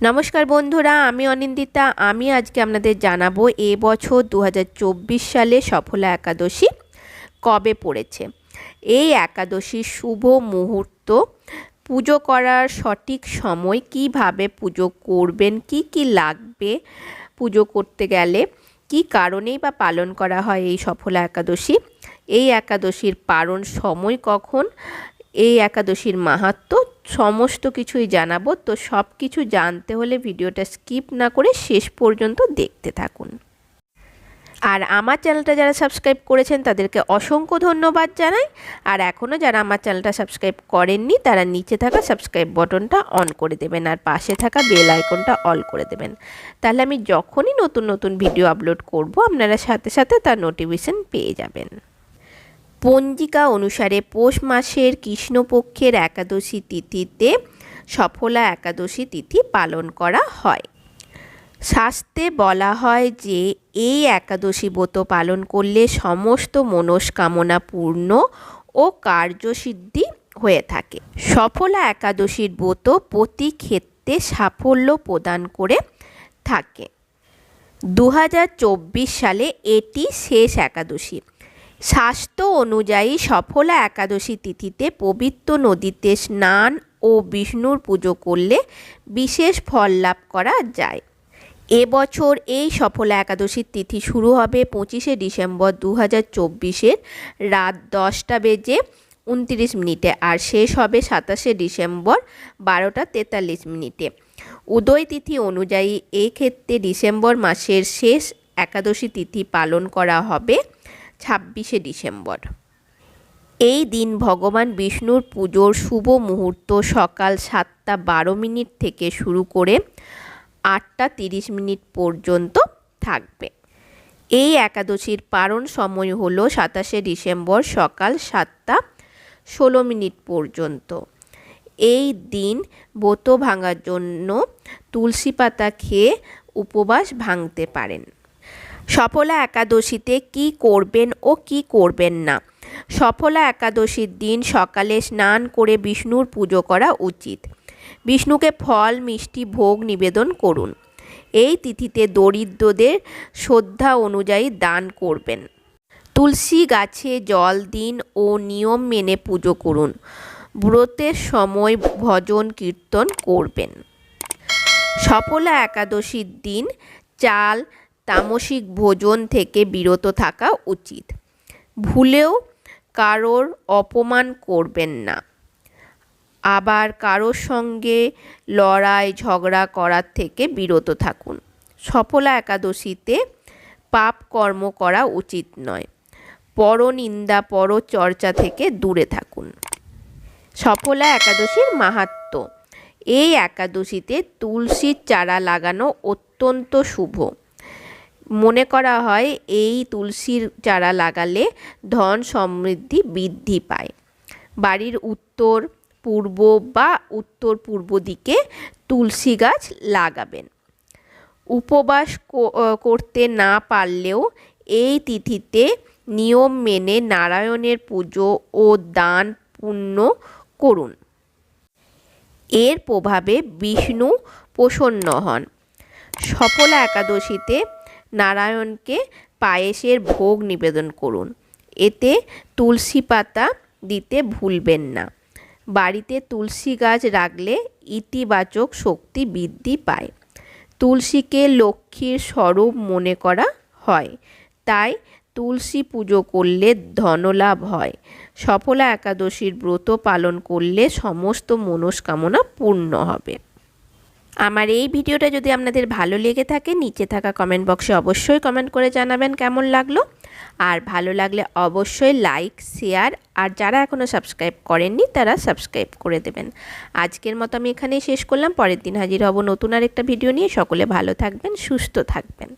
নমস্কার বন্ধুরা, আমি অনিন্দিতা। আমি আজকে আপনাদের জানাব এ বছর দু হাজার চব্বিশ সালে সফলা একাদশী কবে পড়েছে। এই একাদশীর শুভ মুহূর্ত, পুজো করার সঠিক সময়, কীভাবে পুজো করবেন, কি কি লাগবে পুজো করতে গেলে, কি কারণেই বা পালন করা হয় এই সফলা একাদশী, এই একাদশীর পালন সময় কখন, এই একাদশীর মাহাত্ম সমস্ত কিছুই জানাব। তো সব কিছু জানতে হলে ভিডিওটা স্কিপ না করে শেষ পর্যন্ত দেখতে থাকুন। আর আমার চ্যানেলটা যারা সাবস্ক্রাইব করেছেন, তাদেরকে অসংখ্য ধন্যবাদ জানাই। আর এখনও যারা আমার চ্যানেলটা সাবস্ক্রাইব করেননি, তারা নিচে থাকা সাবস্ক্রাইব বটনটা অন করে দেবেন আর পাশে থাকা বেল আইকনটা অল করে দেবেন। তাহলে আমি যখনই নতুন নতুন ভিডিও আপলোড করব, আপনারা সাথে সাথে তার নোটিফিকেশান পেয়ে যাবেন। পঞ্জিকা অনুসারে পৌষ মাসের কৃষ্ণপক্ষের একাদশী তিথিতে সফলা একাদশী তিথি পালন করা হয়। শাস্ত্রে বলা হয় যে, এই একাদশী ব্রত পালন করলে সমস্ত মনস্কামনা পূর্ণ ও কার্যসিদ্ধি হয়ে থাকে। সফলা একাদশীর ব্রত প্রতি ক্ষেত্রে সাফল্য প্রদান করে থাকে। দু হাজার চব্বিশ সালে এটি শেষ একাদশী। শাস্ত্র অনুযায়ী সফলা একাদশী তিথিতে পবিত্র নদীতে স্নান ও বিষ্ণুর পুজো করলে বিশেষ ফল লাভ করা যায়। এবছর এই সফলা একাদশীর তিথি শুরু হবে পঁচিশে ডিসেম্বর দু হাজার চব্বিশের রাত দশটা বেজে উনত্রিশ মিনিটে আর শেষ হবে সাতাশে ডিসেম্বর বারোটা তেতাল্লিশ মিনিটে। উদয় তিথি অনুযায়ী এই ক্ষেত্রে ডিসেম্বর মাসের শেষ একাদশী তিথি পালন করা হবে ছাব্বিশে ডিসেম্বর। এই দিন ভগবান বিষ্ণুর পুজোর শুভ মুহূর্ত সকাল সাতটা বারো মিনিট থেকে শুরু করে আটটা তিরিশ মিনিট পর্যন্ত থাকবে। এই একাদশীর পারণ সময় হলো সাতাশে ডিসেম্বর সকাল সাতটা ষোলো মিনিট পর্যন্ত। এই দিন ব্রত ভাঙার জন্য তুলসী পাতা খেয়ে উপবাস ভাঙতে পারেন। সফলা একাদশীতে কি করবেন ও কি করবেন না? সফলা একাদশীর দিন সকালে স্নান করে বিষ্ণুর পুজো করা উচিত। বিষ্ণুকে ফল, মিষ্টি, ভোগ নিবেদন করুন। এই তিথিতে দরিদ্রদের শ্রদ্ধা অনুযায়ী দান করবেন। তুলসী গাছে জল দিন ও নিয়ম মেনে পুজো করুন। ব্রতের সময় ভজন কীর্তন করবেন। সফলা একাদশীর দিন চাল তামসিক ভোজন থেকে বিরত থাকা উচিত। ভুলেও কারোর অপমান করবেন না। আবার কারোর সঙ্গে লড়াই, ঝগড়া করার থেকে বিরত থাকুন। সফলা একাদশীতে পাপ কর্ম করা উচিত নয়। পরনিন্দা, পরচর্চা থেকে দূরে থাকুন। সফলা একাদশীর মাহাত্ম, এই একাদশীতে তুলসীর চারা লাগানো অত্যন্ত শুভ। মনে করা হয় এই তুলসীর চারা লাগালে ধন সমৃদ্ধি বৃদ্ধি পায়। বাড়ির উত্তর, পূর্ব বা উত্তর পূর্ব দিকে তুলসী গাছ লাগাবেন। উপবাস করতে না পারলেও এই তিথিতে নিয়ম মেনে নারায়ণের পুজো ও দান পুণ্য করুন। এর প্রভাবে বিষ্ণু প্রসন্ন হন। সফলা একাদশীতে নারায়ণকে পায়েসের ভোগ নিবেদন করুন। এতে তুলসী পাতা দিতে ভুলবেন না। বাড়িতে তুলসী গাছ রাখলে ইতিবাচক শক্তি বৃদ্ধি পায়। তুলসীকে লক্ষ্মীর স্বরূপ মনে করা হয়। তাই তুলসী পুজো করলে ধনলাভ হয়। সফলা একাদশীর ব্রত পালন করলে সমস্ত মনস্কামনা পূর্ণ হবে। আমার এই ভিডিওটা যদি আপনাদের ভালো লেগে থাকে, নিচে থাকা কমেন্ট বক্সে অবশ্যই কমেন্ট করে জানাবেন কেমন লাগল। আর ভালো লাগলে অবশ্যই লাইক শেয়ার আর যারা এখনও সাবস্ক্রাইব করেননি, তারা সাবস্ক্রাইব করে দেবেন। আজকের মতো আমি এখানেই শেষ করলাম। পরের দিন হাজির হব নতুন আর একটা ভিডিও নিয়ে। সকলে ভালো থাকবেন, সুস্থ থাকবেন।